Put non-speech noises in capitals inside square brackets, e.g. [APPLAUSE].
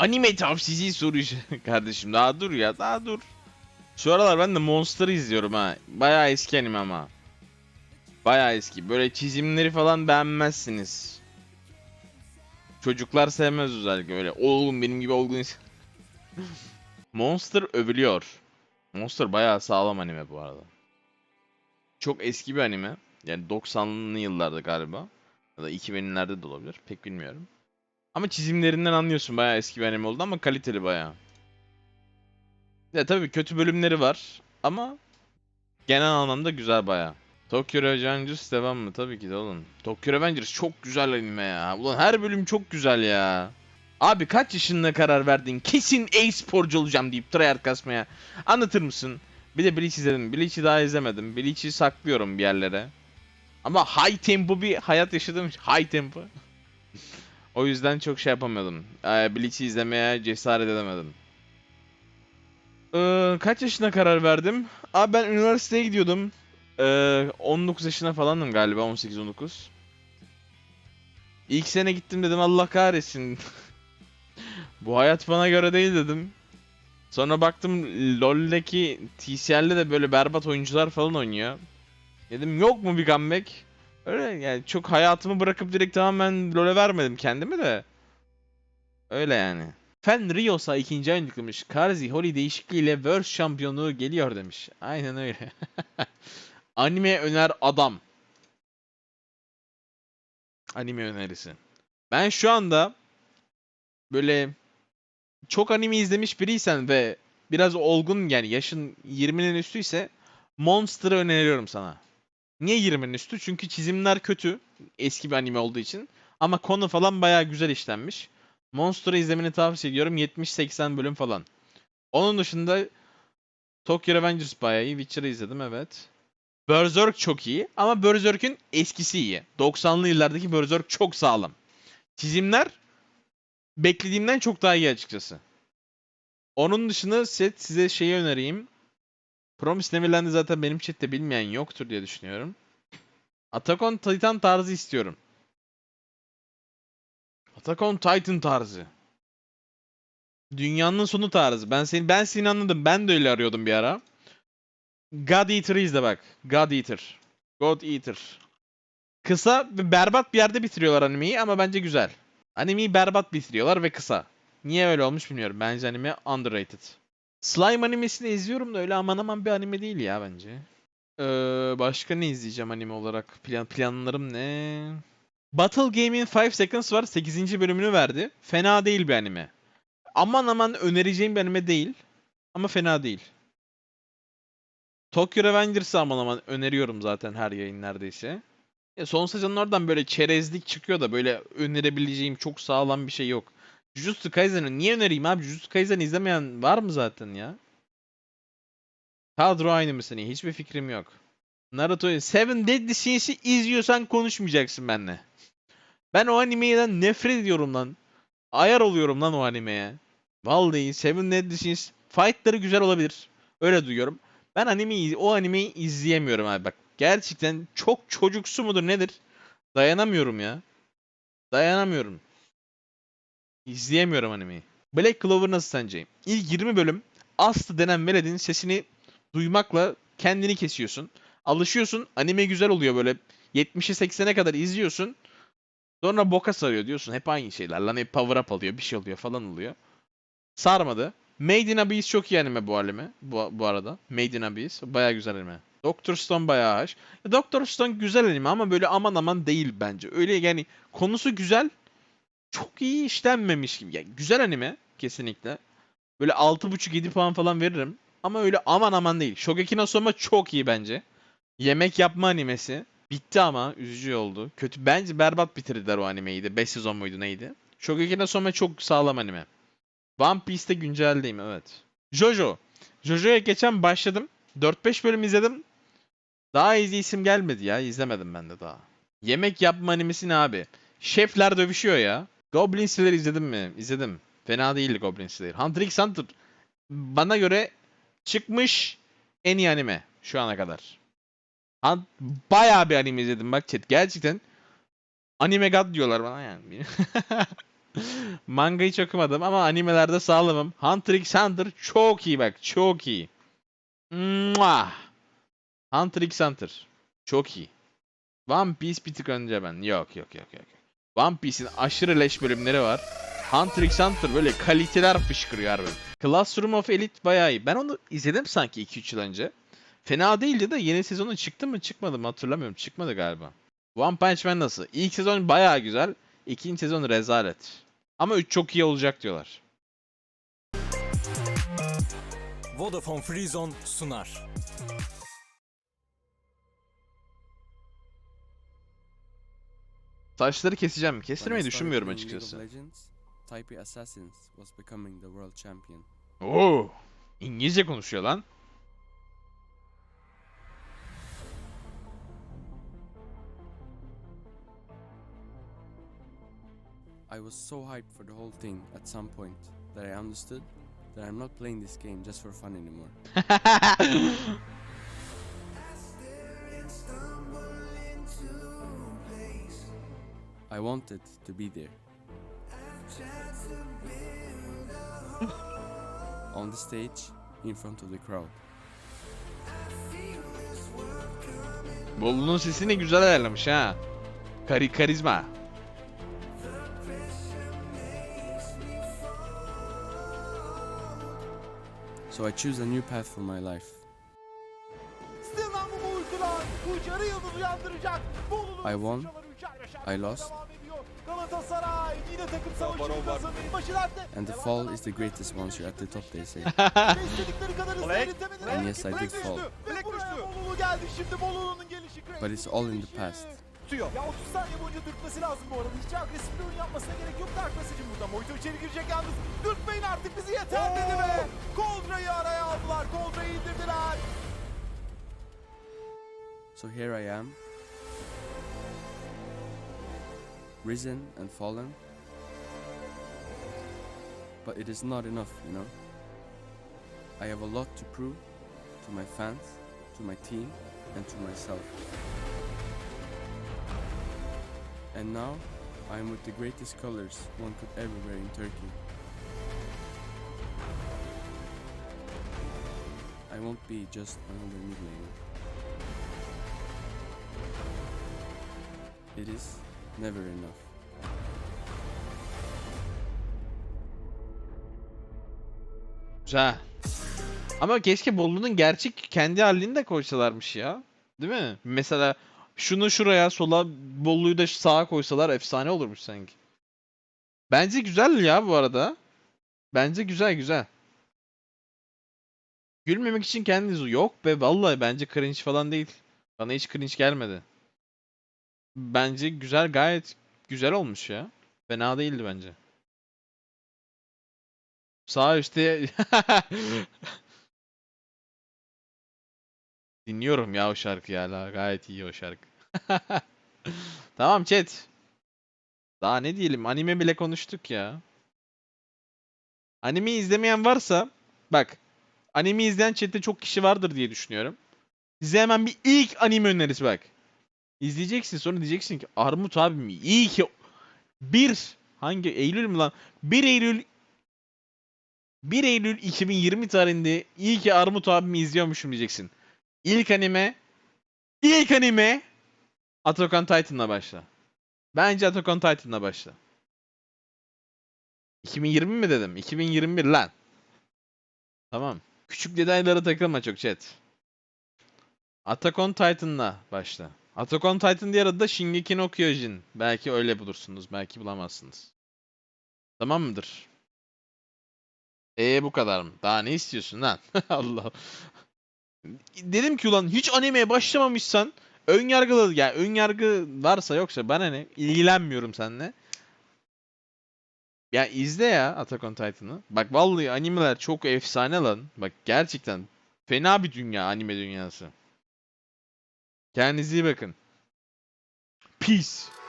Anime tavsiyesi soruyor kardeşim. Daha dur ya daha dur. Şu aralar ben de Monster'ı izliyorum ha. Bayağı eski anime ama. Bayağı eski. Böyle çizimleri falan beğenmezsiniz. Çocuklar sevmez özellikle öyle. Oğlum benim gibi olgun insan- [LAUGHS] Monster övülüyor. Monster bayağı sağlam anime bu arada. Çok eski bir anime. Yani 90'lı yıllarda galiba. Ya da 2000'lerde de olabilir. Pek bilmiyorum. Ama çizimlerinden anlıyorsun bayağı eski bir anime oldu ama kaliteli bayağı. Ya tabii kötü bölümleri var ama genel anlamda güzel bayağı. Tokyo Revengers devam mı? Tabii ki de oğlum. Tokyo Revengers çok güzel anime ya. Ulan her bölüm çok güzel ya. Abi kaç yaşında karar verdin? Kesin e-sporcu olacağım deyip tryhard kasmaya. Anlatır mısın? Bir de Bleach izledim. Bleach'i daha izlemedim. Bleach'i saklıyorum bir yerlere. Ama high tempo bir hayat yaşadım. High tempo. O yüzden çok şey yapamadım. Ee, Bleach'i izlemeye cesaret edemedim. Ee, kaç yaşına karar verdim? Abi ben üniversiteye gidiyordum. Ee, 19 yaşına falandım galiba 18-19. İlk sene gittim dedim Allah kahretsin. [LAUGHS] Bu hayat bana göre değil dedim. Sonra baktım LoL'deki TCL'de de böyle berbat oyuncular falan oynuyor. Dedim yok mu bir comeback? Öyle yani çok hayatımı bırakıp direkt tamamen LoL'e vermedim kendimi de. Öyle yani. Fen Rios'a ikinci ayın yıkılmış. Karzi Holy değişikliğiyle World şampiyonluğu geliyor demiş. Aynen öyle. [LAUGHS] Anime öner adam. Anime önerisi. Ben şu anda böyle çok anime izlemiş biriysen ve biraz olgun yani yaşın 20'nin üstüyse Monster'ı öneriyorum sana. Niye 20'nin üstü? Çünkü çizimler kötü. Eski bir anime olduğu için. Ama konu falan bayağı güzel işlenmiş. Monster'ı izlemeni tavsiye ediyorum. 70-80 bölüm falan. Onun dışında Tokyo Revengers bayağı iyi. Witcher'ı izledim evet. Berserk çok iyi ama Berserk'ün eskisi iyi. 90'lı yıllardaki Berserk çok sağlam. Çizimler beklediğimden çok daha iyi açıkçası. Onun dışında set size şeyi önereyim. Promise Neverland'i zaten benim chatte bilmeyen yoktur diye düşünüyorum. Attack on Titan tarzı istiyorum. Attack on Titan tarzı. Dünyanın sonu tarzı. Ben seni ben seni anladım. Ben de öyle arıyordum bir ara. God Eater'ı izle bak. God Eater. God Eater. Kısa ve berbat bir yerde bitiriyorlar animeyi ama bence güzel. Animeyi berbat bitiriyorlar ve kısa. Niye öyle olmuş bilmiyorum. Bence anime underrated. Slime animesini izliyorum da öyle aman aman bir anime değil ya bence. Ee, başka ne izleyeceğim anime olarak? Plan, planlarım ne? Battle Game'in 5 Seconds var. 8. bölümünü verdi. Fena değil bir anime. Aman aman önereceğim bir anime değil. Ama fena değil. Tokyo Revengers'ı aman aman öneriyorum zaten her yayın neredeyse. Ya son sezonun oradan böyle çerezlik çıkıyor da böyle önerebileceğim çok sağlam bir şey yok. Jujutsu Kaisen'ı niye önereyim abi? Jujutsu Kaisen izlemeyen var mı zaten ya? Kadro aynı mı senin? Hiçbir fikrim yok. Naruto Seven Deadly Sins'i izliyorsan konuşmayacaksın benimle. Ben o animeden nefret ediyorum lan. Ayar oluyorum lan o animeye. Vallahi Seven Deadly Sins fightları güzel olabilir. Öyle duyuyorum. Ben animeyi o animeyi izleyemiyorum abi bak. Gerçekten çok çocuksu mudur nedir? Dayanamıyorum ya. Dayanamıyorum. İzleyemiyorum animeyi. Black Clover nasıl sence? İlk 20 bölüm Aslı denen veledin sesini duymakla kendini kesiyorsun. Alışıyorsun. Anime güzel oluyor böyle. 70'e 80'e kadar izliyorsun. Sonra boka sarıyor diyorsun. Hep aynı şeyler. Lan hep power up alıyor. Bir şey oluyor falan oluyor. Sarmadı. Made in Abyss çok iyi anime bu anime. Bu, bu arada. Made in Abyss. Baya güzel anime. Doctor Stone bayağı. Ya Doctor Stone güzel anime ama böyle aman aman değil bence. Öyle yani konusu güzel. Çok iyi işlenmemiş gibi. Yani güzel anime kesinlikle. Böyle 6.5-7 puan falan veririm. Ama öyle aman aman değil. Shogeki no Soma çok iyi bence. Yemek yapma animesi. Bitti ama üzücü oldu. Kötü bence berbat bitirdiler o animeyi de. 5 sezon muydu neydi? Shogeki no Soma çok sağlam anime. One Piece'te günceldeyim evet. Jojo. Jojo'ya geçen başladım. 4-5 bölüm izledim. Daha iyi isim gelmedi ya. İzlemedim ben de daha. Yemek yapma animesi ne abi? Şefler dövüşüyor ya. Goblin Slayer izledim mi? İzledim. Fena değildi Goblin Slayer. Hunter x Hunter bana göre çıkmış en iyi anime şu ana kadar. Han bayağı bir anime izledim bak chat. Gerçekten anime god diyorlar bana yani. [LAUGHS] Manga hiç okumadım ama animelerde sağlamım. Hunter x Hunter çok iyi bak. Çok iyi. Mua! Hunter x Hunter. Çok iyi. One Piece bir tık önce ben. Yok yok yok yok. One Piece'in aşırı leş bölümleri var. Hunter x Hunter böyle kaliteler fışkırıyor harbi. Classroom of Elite bayağı iyi. Ben onu izledim sanki 2-3 yıl önce. Fena değildi de yeni sezonu çıktı mı çıkmadı mı hatırlamıyorum. Çıkmadı galiba. One Punch Man nasıl? İlk sezon bayağı güzel. İkinci sezon rezalet. Ama 3 çok iyi olacak diyorlar. Vodafone Freezone sunar. Saçları keseceğim Kestirmeyi düşünmüyorum açıkçası. Legends, Taipei Assassins was becoming the world champion. Oo! İngilizce konuşuyor lan. I was so hyped for the whole thing at some point that I understood that I'm not playing this game just for fun anymore. [LAUGHS] I wanted to be there. On the stage, in front of the crowd. Bolu'nun sesini güzel ayarlamış ha. Kari karizma. So I choose a new path for my life. I won, I lost. Galatasaray yine takım savaşını kazanıyor. Başı dertte. And the fall is the greatest once you're at the top, they say. [LAUGHS] İstedikleri kadar hızlı eritemediler. And yes, I did fall. Ve buraya. Bolulu geldi. Şimdi Bolu'nun gelişi. But it's all in the past. Tutuyor. Ya 30 saniye boyunca dürtmesi lazım bu arada. Hiç agresif bir oyun yapmasına gerek yok. Dark Passage'in burada. Moito içeri girecek yalnız. Dürtmeyin artık bizi yeter dedi ve Koldra'yı araya aldılar. Koldra'yı indirdiler. So here I am, risen and fallen. But it is not enough, you know. I have a lot to prove to my fans, to my team, and to myself. And now I am with the greatest colors one could ever wear in Turkey. I won't be just another mid laner. It is never enough. Güzel. Ama keşke Bolu'nun gerçek kendi halini de koysalarmış ya. Değil mi? Mesela şunu şuraya sola Bolu'yu da sağa koysalar efsane olurmuş sanki. Bence güzel ya bu arada. Bence güzel güzel. Gülmemek için kendiniz yok be vallahi bence cringe falan değil. Bana hiç cringe gelmedi. Bence güzel gayet güzel olmuş ya. Fena değildi bence. Sağ üstte [LAUGHS] Dinliyorum ya o şarkıyı hala. Gayet iyi o şarkı. [LAUGHS] Tamam chat. Daha ne diyelim? Anime bile konuştuk ya. Anime izlemeyen varsa bak anime izleyen chatte çok kişi vardır diye düşünüyorum. Size hemen bir ilk anime önerisi bak. İzleyeceksin sonra diyeceksin ki Armut abi mi? İyi ki bir hangi Eylül mü lan? 1 Eylül 1 Eylül 2020 tarihinde iyi ki Armut abimi izliyormuşum diyeceksin. İlk anime ilk anime Attack on Titan'la başla. Bence Attack on Titan'la başla. 2020 mi dedim? 2021 lan. Tamam. Küçük detaylara takılma çok chat. Attack on Titan'la başla. Attack on Titan diğer adı da Shingeki no Kyojin. Belki öyle bulursunuz. Belki bulamazsınız. Tamam mıdır? Ee bu kadar mı? Daha ne istiyorsun lan? [LAUGHS] Allah. Dedim ki ulan hiç animeye başlamamışsan ön yargılı ya ön yargı varsa yoksa bana ne ilgilenmiyorum seninle. Ya izle ya Attack on Titan'ı. Bak vallahi animeler çok efsane lan. Bak gerçekten fena bir dünya anime dünyası. Kendinize iyi bakın. Peace.